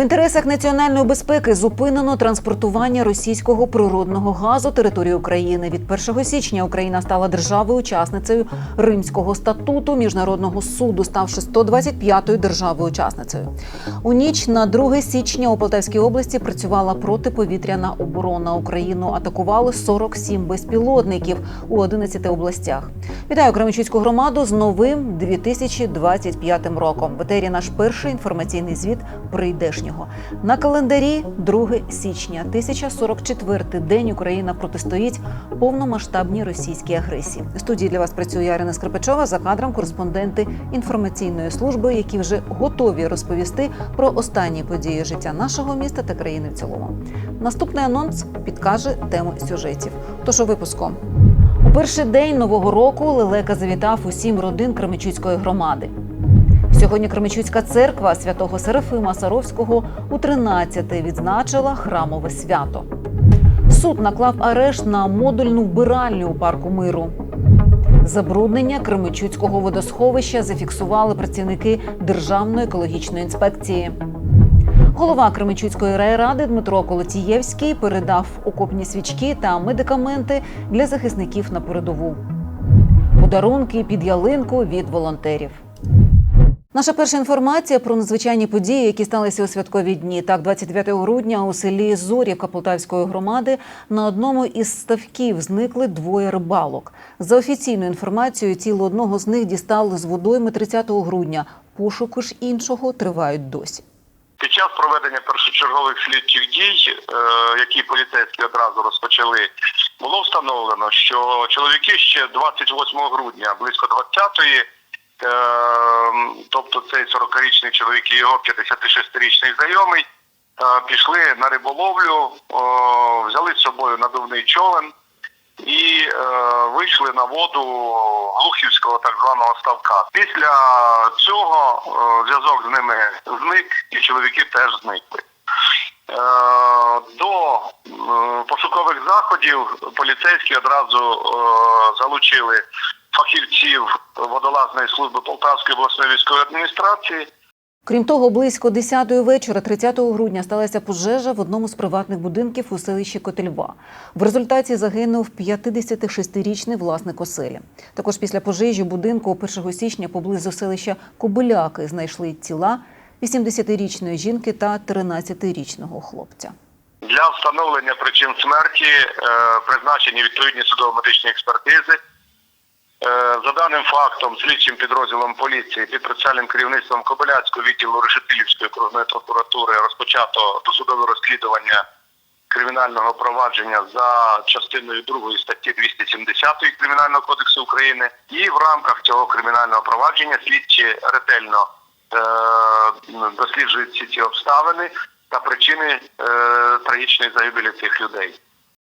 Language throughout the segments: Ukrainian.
В інтересах національної безпеки зупинено транспортування російського природного газу території України. Від 1 січня Україна стала державою-учасницею Римського статуту міжнародного суду, ставши 125-ю державою-учасницею. У ніч на 2 січня у Полтавській області працювала протиповітряна оборона. Україну атакували 47 безпілотників у 11 областях. Вітаю Кременчуцьку громаду з новим 2025 роком. В етері наш перший інформаційний звіт прийдешнього. На календарі 2 січня, 1044 день Україна протистоїть повномасштабній російській агресії. В студії для вас працює Ярина Скрипачова за кадром кореспонденти інформаційної служби, які вже готові розповісти про останні події життя нашого міста та країни в цілому. Наступний анонс підкаже тему сюжетів. Тож у випуску. У перший день нового року Лелека завітав усім родин Кременчуцької громади. Сьогодні Кременчуцька церква святого Серафима Саровського у 13 відзначила храмове свято. Суд наклав арешт на модульну вбиральню у парку миру. Забруднення Кременчуцького водосховища зафіксували працівники Державної екологічної інспекції. Голова Кременчуцької райради Дмитро Колотієвський передав окопні свічки та медикаменти для захисників на передову. Подарунки під ялинку від волонтерів. Наша перша інформація про надзвичайні події, які сталися у святкові дні. Так, 29 грудня у селі Зорівка Полтавської громади на одному із ставків зникли двоє рибалок. За офіційною інформацією, тіло одного з них дістали з водойми 30 грудня. Пошуки ж іншого тривають досі. Під час проведення першочергових слідчих дій, е, які поліцейські одразу розпочали, було встановлено, що чоловіки ще 28 грудня близько 20-ї, е, тобто цей 40-річний чоловік і його 56-річний знайомий, е, пішли на риболовлю, взяли з собою надувний човен і е, вийшли на воду Глухівського так званого ставка. Після цього зв'язок з ними зник, і чоловіки теж зникли. Е, до пошукових заходів поліцейські одразу залучили фахівців водолазної служби Полтавської обласної військової адміністрації. Крім того, близько 10-ї вечора, 30 грудня, сталася пожежа в одному з приватних будинків у селищі Котельва. В результаті загинув 56-річний власник оселі. Також після пожежі будинку 1 січня поблизу селища Кобиляки знайшли тіла 80-річної жінки та 13-річного хлопця. Для встановлення причин смерті е, призначені відповідні судово-медичні експертизи. Е, За даним фактом, слідчим підрозділом поліції під прицільним керівництвом Кобиляцького відділу Решетилівської окружної прокуратури розпочато досудове розслідування кримінального провадження за частиною 2 статті 270 Кримінального кодексу України. І в рамках цього кримінального провадження слідчі ретельно е, досліджують всі ці обставини та причини е, трагічної загибелі цих людей.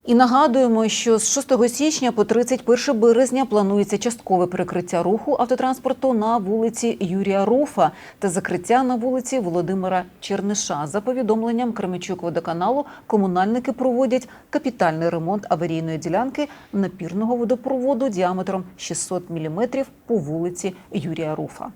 І нагадуємо, що з 6 січня по 31 березня планується часткове перекриття руху автотранспорту на вулиці Юрія Руфа та закриття на вулиці Володимира Черниша. За повідомленням Кременчук водоканалу, комунальники проводять капітальний ремонт аварійної ділянки напірного водопроводу діаметром 600 мм по вулиці Юрія Руфа.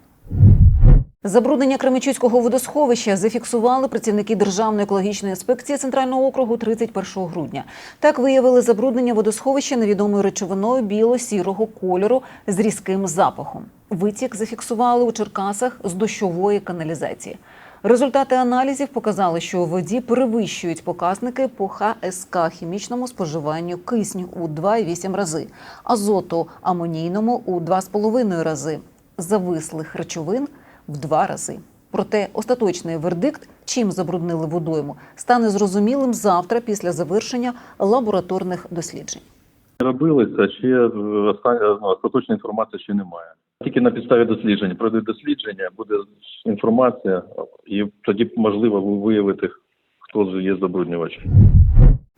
Забруднення Кременчуцького водосховища зафіксували працівники Державної екологічної інспекції Центрального округу 31 грудня. Так виявили забруднення водосховища невідомою речовиною біло-сірого кольору з різким запахом. Витік зафіксували у Черкасах з дощової каналізації. Результати аналізів показали, що у воді перевищують показники по ХСК хімічному споживанню кисню у 2,8 рази, азоту амонійному у 2,5 рази, завислих речовин в два рази. Проте остаточний вердикт, чим забруднили водойму, стане зрозумілим завтра після завершення лабораторних досліджень. робилися, ще ну, остаточної інформації ще немає. Тільки на підставі досліджень пройде дослідження, буде інформація, і тоді можливо виявити, хто є забруднювач.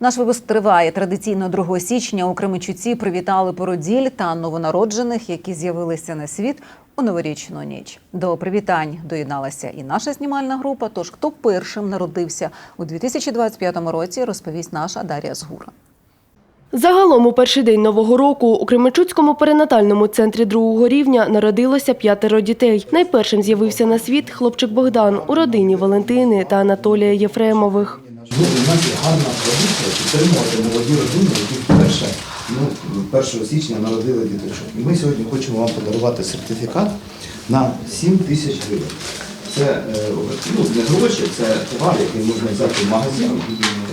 Наш випуск триває традиційно 2 січня. У Кременчуці привітали породіль та новонароджених, які з'явилися на світ у новорічну ніч. До привітань доєдналася і наша знімальна група. Тож хто першим народився у 2025 році, розповість наша Дар'я Згура. Загалом у перший день нового року у Кременчуцькому перинатальному центрі другого рівня народилося п'ятеро дітей. Найпершим з'явився на світ хлопчик Богдан у родині Валентини та Анатолія Єфремових. Ну, у нас є гарна традиція підтримувати молоді родини, які вперше ну, 1 січня народили діточок. І ми сьогодні хочемо вам подарувати сертифікат на 7 тисяч гривень. Це е, ну, не гроші, це товар, який можна взяти в магазин,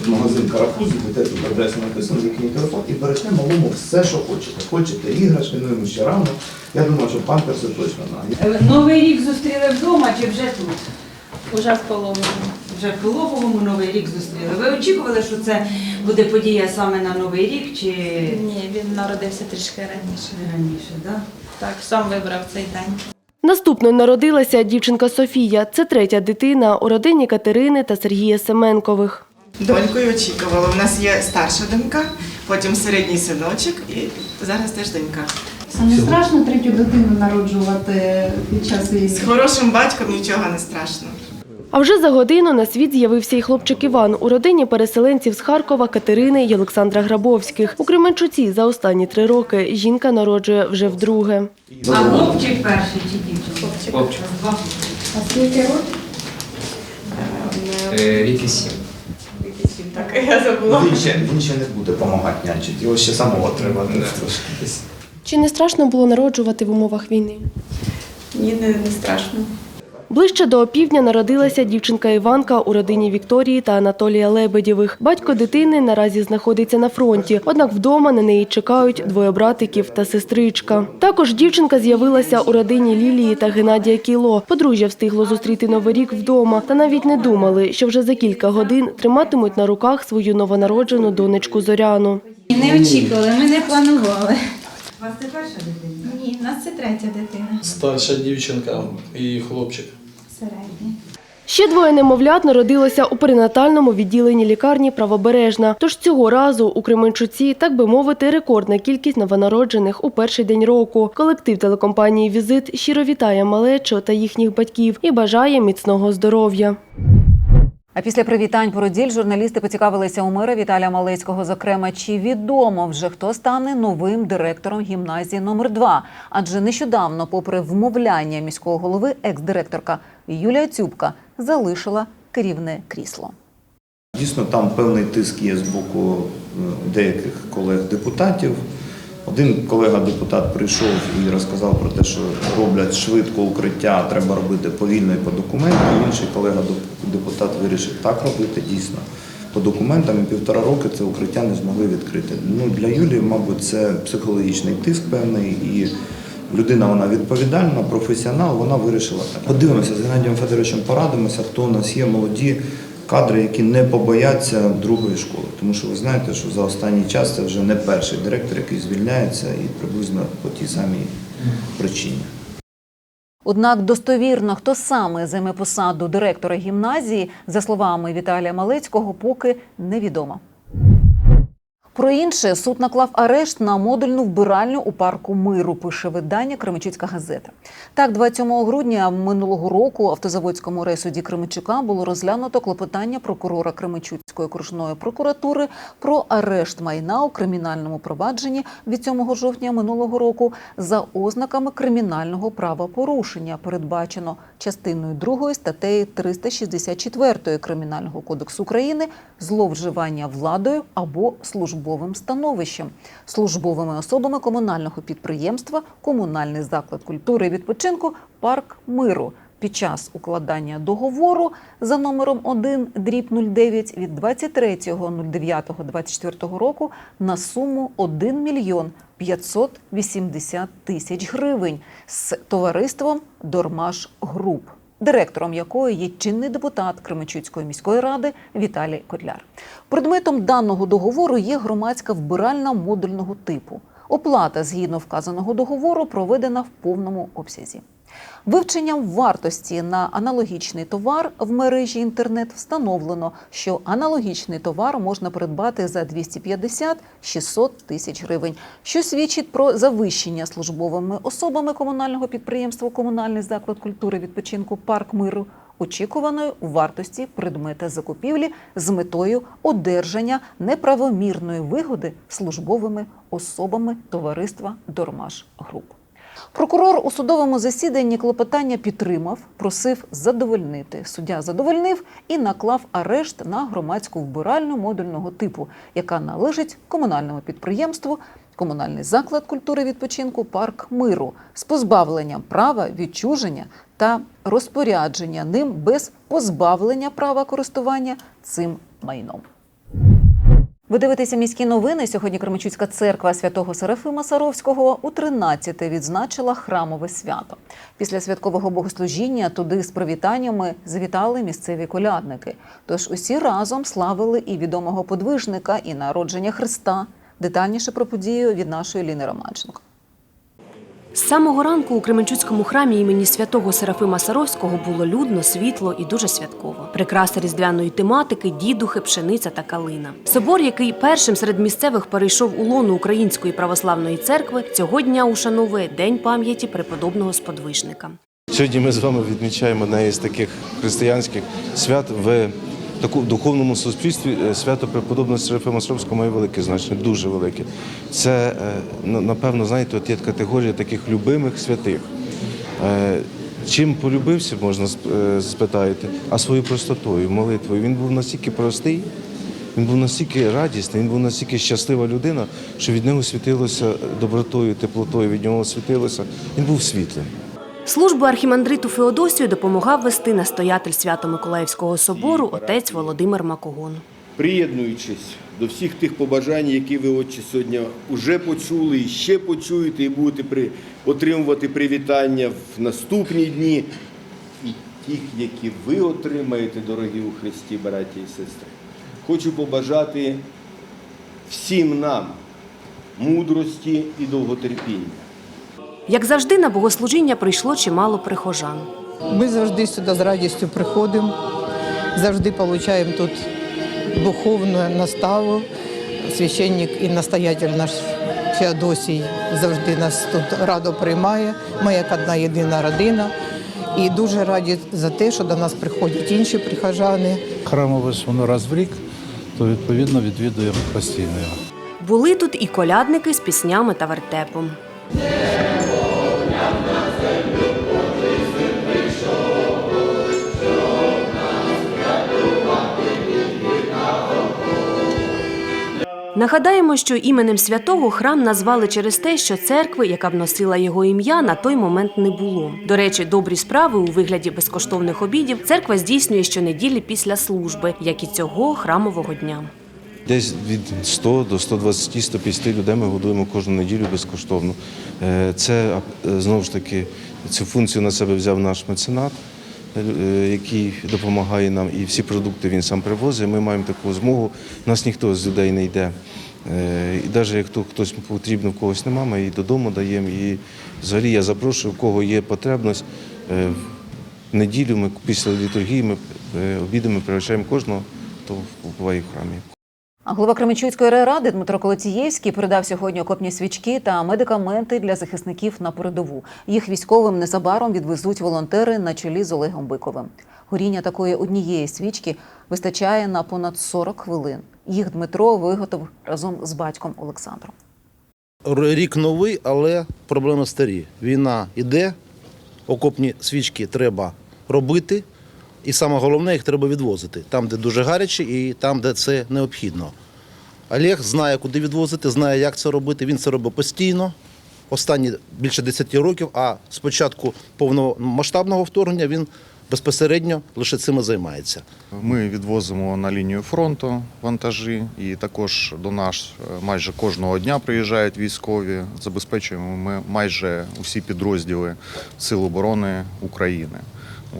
магазин Карапуз, де тут адреса написано, їхній телефон, і берете малому все, що хочете. Хочете іграшки, ну йому ще рано. Я думаю, що памперси точно на. Е, Новий рік зустріли вдома чи вже тут? Уже в пологовому. Вже в Пологовому Новий рік зустріли. Ви очікували, що це буде подія саме на Новий рік чи Ні, він народився трішки раніше. раніше? Да? Так, сам вибрав цей день. Наступною народилася дівчинка Софія. Це третя дитина у родині Катерини та Сергія Семенкових. Донькою очікувала. У нас є старша донька, потім середній синочок і зараз теж донька. А не страшно третю дитину народжувати під час З хорошим батьком нічого не страшно. А вже за годину на світ з'явився і хлопчик Іван у родині переселенців з Харкова Катерини і Олександра Грабовських. У Кременчуці за останні три роки жінка народжує вже вдруге. А хлопчик перший чи дівчинка? Хлопчик. А скільки років? Е, Рік і сім. Так, я забула. Він ще, він ще не буде допомагати нянчити, його ще самого треба трошки. Чи не страшно було народжувати в умовах війни? Ні, не, не страшно. Ближче до опівдня народилася дівчинка Іванка у родині Вікторії та Анатолія Лебедєвих. Батько дитини наразі знаходиться на фронті, однак вдома на неї чекають двоє братиків та сестричка. Також дівчинка з'явилася у родині Лілії та Геннадія Кіло. Подружжя встигло зустріти новий рік вдома та навіть не думали, що вже за кілька годин триматимуть на руках свою новонароджену донечку Зоряну. Не очікували, ми не планували. У вас це перша дитина? Ні, у нас це третя дитина. Старша дівчинка і хлопчик. Ще двоє немовлят народилося у перинатальному відділенні лікарні Правобережна. Тож цього разу у Кременчуці, так би мовити, рекордна кількість новонароджених у перший день року. Колектив телекомпанії Візит щиро вітає малечо та їхніх батьків і бажає міцного здоров'я. А після привітань породіль журналісти поцікавилися у мера Віталія Малецького, зокрема, чи відомо вже хто стане новим директором гімназії номер 2 Адже нещодавно, попри вмовляння міського голови, екс-директорка Юлія Цюбка залишила керівне крісло. Дійсно, там певний тиск є з боку е, деяких колег-депутатів. Один колега-депутат прийшов і розказав про те, що роблять швидко укриття, треба робити повільно і по документам. Інший колега-депутат вирішив так робити дійсно. По документам і півтора роки це укриття не змогли відкрити. Ну, для Юлії, мабуть, це психологічний тиск певний і людина вона відповідальна, професіонал, вона вирішила так. Подивимося з Геннадієм Федоровичем, порадимося, хто у нас є молоді кадри, які не побояться другої школи. Тому що ви знаєте, що за останній час це вже не перший директор, який звільняється, і приблизно по тій самій причині. Однак достовірно, хто саме займе посаду директора гімназії, за словами Віталія Малецького, поки невідомо. Про інше суд наклав арешт на модульну вбиральню у парку миру. Пише видання Кременчуцька газета. Так, 27 грудня минулого року автозаводському райсуді Кременчука було розглянуто клопотання прокурора Кременчуцької окружної прокуратури про арешт майна у кримінальному провадженні від 7 жовтня минулого року за ознаками кримінального правопорушення, передбачено частиною 2 статтею 364 Кримінального кодексу України зловживання владою або службовим становищем, службовими особами комунального підприємства, комунальний заклад культури і відпочинку, парк миру. Під час укладання договору за номером 1 дріб 09 від 23.09.24 року на суму 1 мільйон 580 тисяч гривень з товариством Дормаш Груп, директором якої є чинний депутат Кременчуцької міської ради Віталій Котляр. Предметом даного договору є громадська вбиральна модульного типу. Оплата згідно вказаного договору проведена в повному обсязі. Вивченням вартості на аналогічний товар в мережі інтернет встановлено, що аналогічний товар можна придбати за 250-600 тисяч гривень, що свідчить про завищення службовими особами комунального підприємства Комунальний заклад культури відпочинку Парк миру очікуваної вартості предмета закупівлі з метою одержання неправомірної вигоди службовими особами товариства Дормаш Груп. Прокурор у судовому засіданні клопотання підтримав, просив задовольнити. Суддя задовольнив і наклав арешт на громадську вбиральню модульного типу, яка належить комунальному підприємству комунальний заклад культури відпочинку Парк миру з позбавленням права відчуження та розпорядження ним без позбавлення права користування цим майном. Ви дивитеся міські новини. Сьогодні Кременчуцька церква святого Серафима Саровського у 13-те відзначила храмове свято. Після святкового богослужіння туди з привітаннями завітали місцеві колядники. Тож усі разом славили і відомого подвижника, і народження Христа. Детальніше про подію від нашої Ліни Романченко. З самого ранку у Кременчуцькому храмі імені святого Серафима Саровського було людно, світло і дуже святково. Прикраси різдвяної тематики, дідухи, пшениця та калина. Собор, який першим серед місцевих перейшов у лону Української православної церкви, цього дня ушановує День пам'яті преподобного сподвижника. Сьогодні ми з вами відмічаємо одне із таких християнських свят в таку духовному суспільстві. Е, Свято преподобного Серафима Саровського має велике значення, дуже велике. Це, е, напевно, знаєте, от є категорія таких любимих святих. Е, Чим полюбився, можна сп- спитаєте, а своєю простотою, молитвою. Він був настільки простий, він був настільки радісний, він був настільки щаслива людина, що від нього світилося добротою, теплотою, від нього світилося. Він був світлим. Службу архімандриту Феодосію допомагав вести настоятель Свято-Миколаївського собору отець Володимир Макогон. приєднуючись до всіх тих побажань, які ви отче сьогодні вже почули і ще почуєте, і будете при, отримувати привітання в наступні дні, і тих, які ви отримаєте, дорогі у Христі, браті і сестри, хочу побажати всім нам мудрості і довготерпіння. Як завжди, на богослужіння прийшло чимало прихожан. Ми завжди сюди з радістю приходимо, завжди отримуємо тут духовну наставу. Священник і настоятель наш Феодосій завжди нас тут радо приймає. Ми як одна єдина родина. І дуже раді за те, що до нас приходять інші прихожани. Храмове ж воно раз в рік, то відповідно відвідуємо постійно. Були тут і колядники з піснями та вертепом. Нагадаємо, що іменем святого храм назвали через те, що церкви, яка б носила його ім'я, на той момент не було. До речі, добрі справи у вигляді безкоштовних обідів церква здійснює щонеділі після служби, як і цього храмового дня. Десь від 100 до 120 150 людей ми годуємо кожну неділю безкоштовно. Е, Це знову ж таки цю функцію на себе взяв наш меценат, е, який допомагає нам, і всі продукти він сам привозить. Ми маємо таку змогу. Нас ніхто з людей не йде. Е, І навіть як хто- хтось потрібно, в когось нема, ми і додому даємо. І взагалі я запрошую, в кого є потребність. В неділю ми після літургії ми обідами пригощаємо кожного, хто буває в храмі. Голова Кременчуцької райради Дмитро Колоцієвський передав сьогодні окопні свічки та медикаменти для захисників на передову. Їх військовим незабаром відвезуть волонтери на чолі з Олегом Биковим. Горіння такої однієї свічки вистачає на понад 40 хвилин. Їх Дмитро виготовив разом з батьком Олександром. Рік новий, але проблеми старі. Війна йде, окопні свічки треба робити, і саме головне, їх треба відвозити там, де дуже гаряче, і там, де це необхідно. Олег знає, куди відвозити, знає, як це робити. Він це робить постійно. Останні більше 10 років, а з початку повномасштабного вторгнення він безпосередньо лише цим і займається. Ми відвозимо на лінію фронту вантажі, і також до нас е, майже кожного дня приїжджають військові. Забезпечуємо ми майже усі підрозділи Сил оборони України.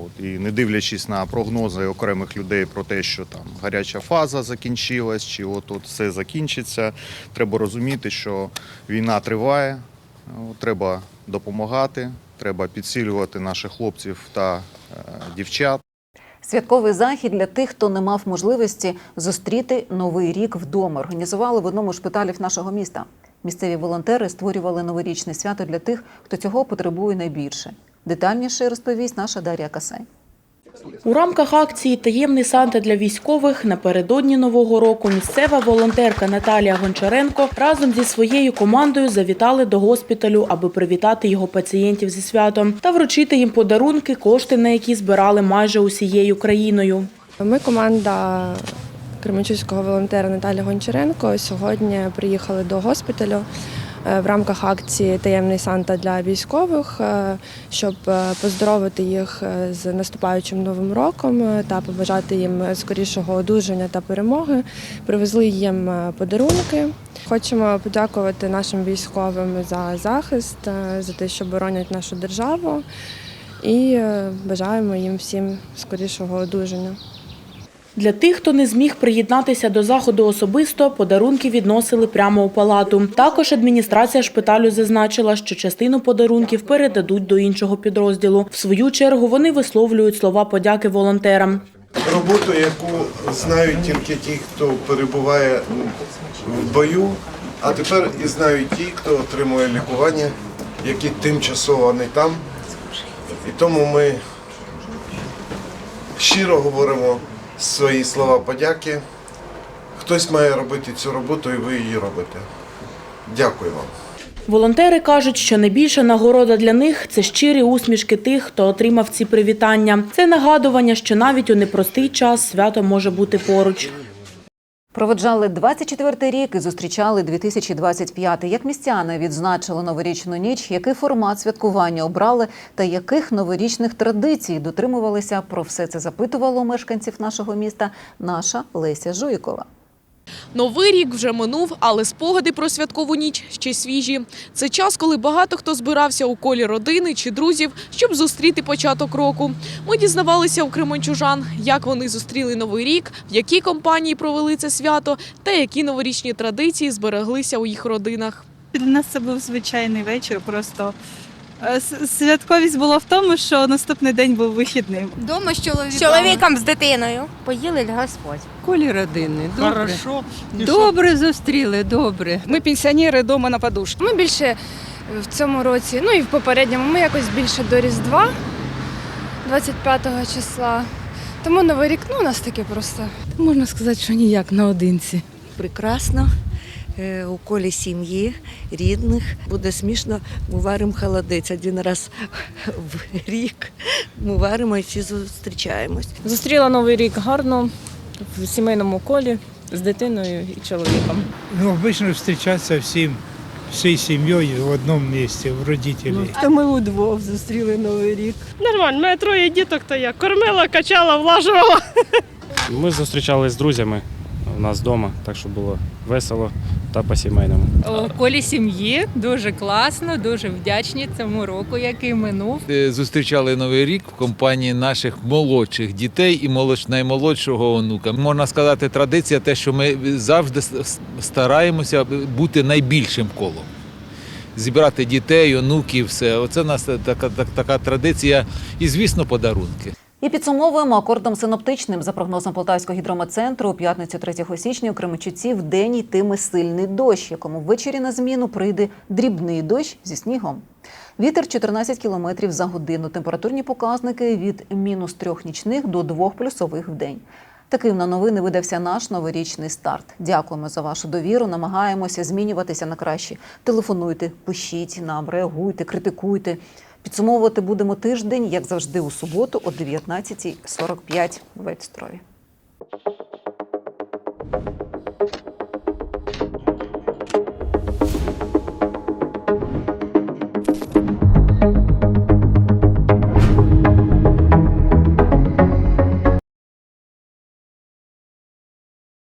От і не дивлячись на прогнози окремих людей про те, що там гаряча фаза закінчилась, чи от от все закінчиться, треба розуміти, що війна триває, треба допомагати, Треба підсилювати наших хлопців та е, дівчат. Святковий захід для тих, хто не мав можливості зустріти новий рік вдома. Організували в одному з шпиталів нашого міста. Місцеві волонтери створювали новорічне свято для тих, хто цього потребує найбільше. Детальніше розповість наша Дар'я Касай. У рамках акції Таємний Санта для військових напередодні нового року місцева волонтерка Наталія Гончаренко разом зі своєю командою завітали до госпіталю, аби привітати його пацієнтів зі святом та вручити їм подарунки, кошти на які збирали майже усією країною. Ми команда Кременчуцького волонтера Наталі Гончаренко сьогодні приїхали до госпіталю в рамках акції Таємний Санта для військових, е, щоб е, поздоровити їх е, з наступаючим новим роком е, та побажати їм скорішого одужання та перемоги. Привезли їм е, подарунки. Хочемо подякувати нашим військовим за захист, е, за те, що боронять нашу державу, і е, бажаємо їм всім скорішого одужання. Для тих, хто не зміг приєднатися до заходу особисто, подарунки відносили прямо у палату. Також адміністрація шпиталю зазначила, що частину подарунків передадуть до іншого підрозділу. В свою чергу вони висловлюють слова подяки волонтерам. роботу, яку знають тільки ті, хто перебуває в бою, а тепер і знають ті, хто отримує лікування, які тимчасово не там. І тому ми щиро говоримо свої слова подяки. Хтось має робити цю роботу, і ви її робите. Дякую вам. Волонтери кажуть, що найбільша нагорода для них це щирі усмішки тих, хто отримав ці привітання. Це нагадування, що навіть у непростий час свято може бути поруч. Проведжали 24-й рік і зустрічали 2025. Як містяни відзначили новорічну ніч, який формат святкування обрали та яких новорічних традицій дотримувалися? Про все це запитувало мешканців нашого міста наша Леся Жуйкова. Новий рік вже минув, але спогади про святкову ніч ще свіжі. Це час, коли багато хто збирався у колі родини чи друзів, щоб зустріти початок року. Ми дізнавалися у кременчужан, як вони зустріли новий рік, в якій компанії провели це свято та які новорічні традиції збереглися у їх родинах. Для нас це був звичайний вечір. Просто святковість була в тому, що наступний день був вихідним. Дома з чоловіком. З чоловіком, з дитиною. Поїли спать. колі родини. Добре. Хорошо. Добре зустріли, добре. Ми пенсіонери вдома на подушці. Ми більше в цьому році, ну і в попередньому, ми якось більше до Різдва, 25 числа. Тому Новий рік, ну у нас таке просто. Можна сказати, що ніяк наодинці. прекрасно. Е, У колі сім'ї, рідних. Буде смішно, ми варимо холодець один раз в рік. Ми варимо і всі зустрічаємось. Зустріла новий рік гарно в сімейному колі з дитиною і чоловіком. Ну, обычно встречаться всім, всей семьей в одном месте, в родителей. Та ми удвох зустріли Новий рік. Нормально, мене троє діток, то я кормила, качала, влажувала. Ми зустрічалися з друзями у нас вдома, так що було весело та по-сімейному. У колі сім'ї дуже класно, дуже вдячні цьому року, який минув. Е, Зустрічали новий рік в компанії наших молодших дітей і молодш- наймолодшого онука. Можна сказати, традиція те, що ми завжди стараємося бути найбільшим колом. Зібрати дітей, онуків, все. Оце у нас така, така, така традиція. І, звісно, подарунки. І підсумовуємо акордом синоптичним. За прогнозом Полтавського гідрометцентру, у п'ятницю 3 січня у Кременчуці в день йтиме сильний дощ, якому ввечері на зміну прийде дрібний дощ зі снігом. Вітер 14 км за годину. Температурні показники від мінус трьох нічних до двох плюсових в день. Таким на новини видався наш новорічний старт. Дякуємо за вашу довіру. Намагаємося змінюватися на краще. Телефонуйте, пишіть нам, реагуйте, критикуйте. Підсумовувати будемо тиждень, як завжди, у суботу о 19.45. Бувайте здорові!